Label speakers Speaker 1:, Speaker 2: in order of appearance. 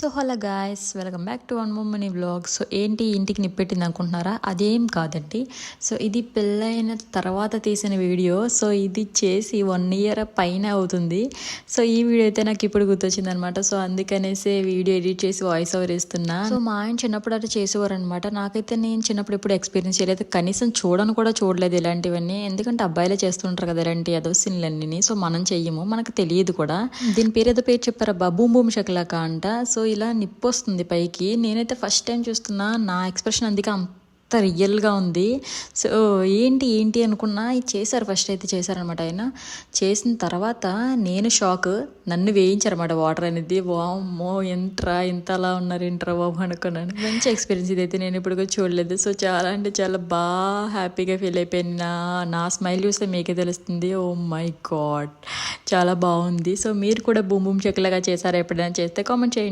Speaker 1: So hello guys welcome back to one money vlog so ఏంటి ఇంటికి నిప్పెట్టింది అనుకుంటున్నారా? అదేం కాదండి. సో ఇది పెళ్ళైన తర్వాత తీసిన వీడియో. సో ఇది చేసి వన్ ఇయర్ పైన అవుతుంది. సో ఈ వీడియో అయితే నాకు ఇప్పుడు గుర్తొచ్చింది అనమాట సో అందుకనేసి వీడియో ఎడిట్ చేసి వాయిస్ ఓవర్ ఇస్తున్నా. సో మా ఆయన చిన్నప్పుడు అట్లా చేసేవారు అనమాట నాకైతే నేను చిన్నప్పుడు ఎప్పుడు ఎక్స్పీరియన్స్ చేయలేదు. కనీసం చూడను కూడా చూడలేదు ఇలాంటివన్నీ. ఎందుకంటే అబ్బాయిలే చేస్తుంటారు కదా ఇలాంటి ఏదో సీన్లన్నీ సో మనం చెయ్యము. మనకు తెలియదు కూడా. దీని పేరు ఏదో పేరు చెప్పారా? బూమ్ భూమి షకలాక అంట. సో ఇలా నిప్పు వస్తుంది పైకి. నేనైతే ఫస్ట్ టైం చూస్తున్నా నా ఎక్స్ప్రెషన్ అందుకే అంత రియల్గా ఉంది. సో ఏంటి ఏంటి అనుకున్నా చేశారు ఫస్ట్ అయితే చేశారనమాట ఆయన. చేసిన తర్వాత నేను షాక్. నన్ను వేయించారన్నమాట వాటర్ అనేది. వామ్మో ఎంట్రా ఇంత అలా ఉన్నారు ఎంట్రా బాబు అనుకున్నాను. మంచి ఎక్స్పీరియన్స్ ఇదైతే నేను ఇప్పుడు చూడలేదు. సో చాలా అంటే చాలా బాగా హ్యాపీగా ఫీల్ అయిపోయాను. నా నా స్మైల్ చూస్తే మీకే తెలుస్తుంది. Oh my God. చాలా బాగుంది. సో మీరు కూడా బూమ్ బూమ్ చెక్కలాగా చేశారా ఎప్పుడైనా చేస్తే కామెంట్ చేయండి.